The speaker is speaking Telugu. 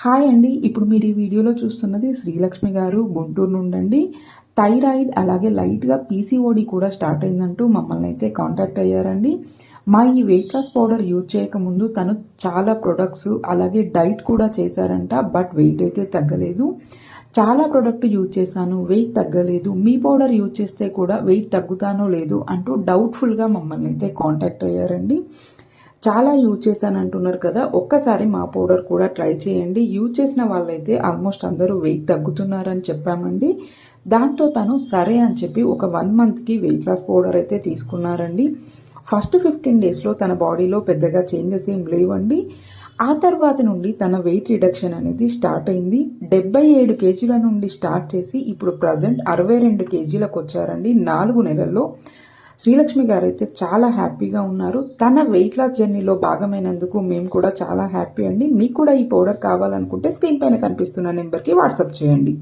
హాయ్ అండి. ఇప్పుడు మీరు ఈ వీడియోలో చూస్తున్నది శ్రీలక్ష్మి గారు గుంటూరు నుండండి. థైరాయిడ్ అలాగే లైట్గా పీసీఓడి కూడా స్టార్ట్ అయిందంటూ మమ్మల్ని అయితే కాంటాక్ట్ అయ్యారండి. మా ఈ వెయిట్ లాస్ పౌడర్ యూజ్ చేయకముందు తను చాలా ప్రొడక్ట్స్ అలాగే డైట్ కూడా చేశారంట బట్ వెయిట్ అయితే తగ్గలేదు. చాలా ప్రోడక్ట్ యూజ్ చేశాను వెయిట్ తగ్గలేదు. మీ పౌడర్ యూజ్ చేస్తే కూడా వెయిట్ తగ్గుతానో లేదు అంటూ డౌట్ఫుల్గా మమ్మల్ని అయితే కాంటాక్ట్ అయ్యారండి. చాలా యూజ్ చేశాను అంటున్నారు కదా ఒక్కసారి మా పౌడర్ కూడా ట్రై చేయండి. యూజ్ చేసిన వాళ్ళైతే ఆల్మోస్ట్ అందరూ వెయిట్ తగ్గుతున్నారని చెప్పామండి. దాంతో తను సరే అని చెప్పి ఒక వన్ మంత్కి వెయిట్ లాస్ పౌడర్ అయితే తీసుకున్నారండి. ఫస్ట్ ఫిఫ్టీన్ డేస్లో తన బాడీలో పెద్దగా చేంజెస్ ఏం లేవండి. ఆ తర్వాత నుండి తన వెయిట్ రిడక్షన్ అనేది స్టార్ట్ అయింది. డెబ్బై ఏడు కేజీల నుండి స్టార్ట్ చేసి ఇప్పుడు ప్రజెంట్ అరవై రెండు కేజీలకు వచ్చారండి. నాలుగు నెలల్లో శ్రీలక్ష్మి గారు అయితే చాలా హ్యాపీగా ఉన్నారు. తన వెయిట్ లాస్ జర్నీలో భాగమైనందుకు మేము కూడా చాలా హ్యాపీ అండి. మీకు కూడా ఈ పౌడర్ కావాలనుకుంటే స్క్రీన్ పైన కనిపిస్తున్న నెంబర్కి వాట్సాప్ చేయండి.